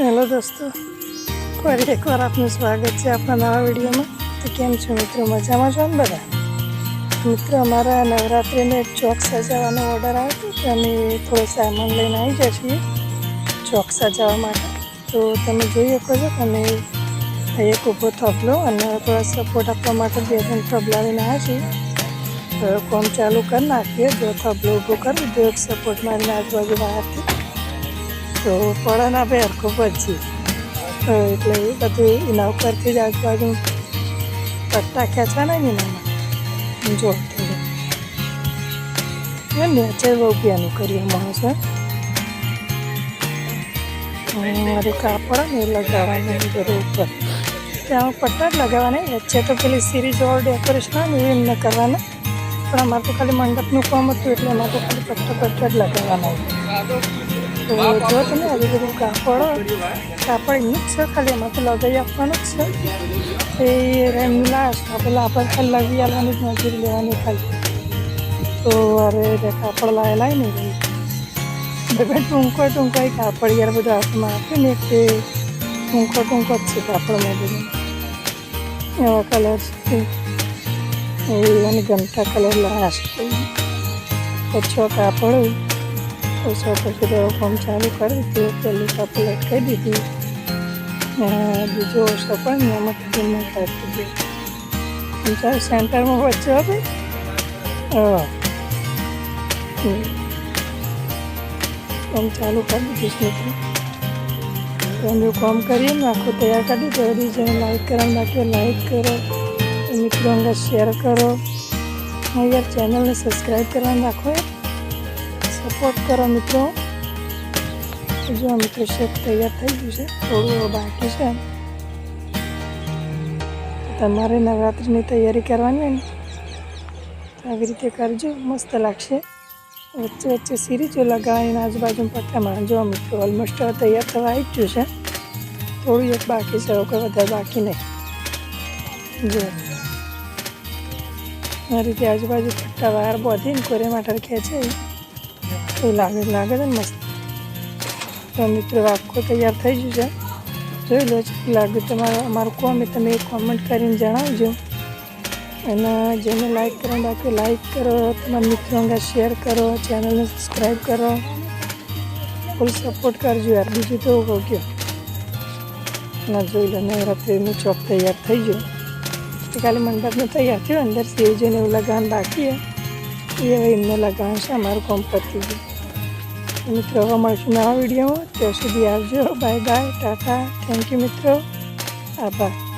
Hello દોસ્તો, ફરી એકવાર આપનું સ્વાગત છે આપણા નવા વિડીયોમાં. તો કેમ છો મિત્રો? મજામાં છો ને બધા? મિત્રો, અમારા નવરાત્રિને ચોક સજાવવાનો ઓર્ડર આવ્યો હતો અમે થોડો સામાન લઈને આવી ગયા છીએ ચોક સજાવવા માટે. તો તમે જોઈ શકો છો તમે એક ઊભો તબલો અને થોડા સપોર્ટ આપવા માટે બે ત્રણ તબલા લઈને આવ્યા છીએ. તો કોમ ચાલુ કરી નાખીએ, જો તબલો ઊભો કરી દો એક સપોર્ટ મારીને આજુબાજુ બહારથી તો પડન બે હરખો તો એટલે એ બધું એના ઉપરથી જ આજુબાજુ પટ્ટા ખેંચવાના ને એનામાં જો નેચર નીચે બહુ પ્યાનું કરીએ માણસ મારું કાપડ ને લગાવવાનું બધું ઉપર. ત્યાં પટ્ટા જ લગાવવાના વચ્ચે તો પેલી સિરીઝ વાળું ડેકોરેશન હોય ને એમને કરવાના. પણ અમારે તો ખાલી મંડપનું કામ હતું એટલે અમારે તો ખાલી પટ્ટા પટ્ટા જ લગાવવાના તો જો તમે આવી બધું કાપડ કાપડ એમનું જ છે ખાલી એમાં તો લગાવી આપવાનું જ છે. એ એમનું લાસ્ટ આપણે આપણે ખાલી લગાવી આવવાની જ મજૂરી લેવાની ખાલી. તો અરે રે કાપડ લાવેલા ને બધા ટૂંકો ટૂંકો એ કાપડ યાર બધા હાથમાં આપે ને કે ટૂંકો ટૂંકો જ છે કાપડમાં બધું એવા કલર છે. એ અને ગમતા કલર લાસ્ટ ઓછો કાપડ ઓછો પછી ફોર્મ ચાલુ કરી દીધું પેલું કાપડ કરી દીધી. બીજો ઓછો પણ એમાં કીધું કાઢી દીધું. ચાલ સેન્ટરમાં વચ્ચે આપે હા. કામ ચાલુ કરી દીધું મિત્રો. અમે કામ કરીએ ને, આખું તૈયાર કરી દીધું બધી જેને લાઈક કરવાનું બાકી લાઈક કરો. મિત્રો અંગે શેર કરો. હા યાર ચેનલને સબસ્ક્રાઈબ કરવાનું રાખો સપોર્ટ કરો મિત્રો. જો મિત્રો, શેક તૈયાર થઈ ગયું છે. થોડું બાકી છે. તમારે નવરાત્રિની તૈયારી કરવાની હોય ને આવી રીતે કરજો. મસ્ત લાગશે. વચ્ચે વચ્ચે સિરીજો લગાવીને આજુબાજુ પટ્ટા જો મિત્રો ઓલમોસ્ટ તૈયાર થવા આવી ગયું છે. થોડું એક બાકી છે કોઈ વધારે બાકી નહીં. જો આ રીતે આજુબાજુ પટ્ટા વાર બોધીને કોરે માટે ખેંચે એવું લાગે લાગે છે ને મસ્ત. તો મિત્રો, આખો તૈયાર થઈ ગયું છે. જોઈ લો છે લાગે તમારું, અમારું કોમ તમે કોમેન્ટ કરીને જણાવજો. અને જેને લાઈક કરો, બાકી લાઈક કરો, તમારા મિત્રો અંગે શેર કરો ચેનલને સબસ્ક્રાઈબ કરો. ફૂલ સપોર્ટ કરજો યાર. બીજું તો કહું ના જોઈ લો, નવરાત્રિનું ચોક તૈયાર થઈ ગયું. કાલે મંડપનું તૈયાર થયું, અંદર શિવજીને એવું લગાવવાનું બાકી એ હવે એમને લગાવવાનું છે અમારું કોમ પતી ગયું મિત્રો, હવે મળશું નવા વિડીયોમાં. ત્યાં સુધી આવજો. Bye bye. Tata. Thank you મિત્રો. આભાર.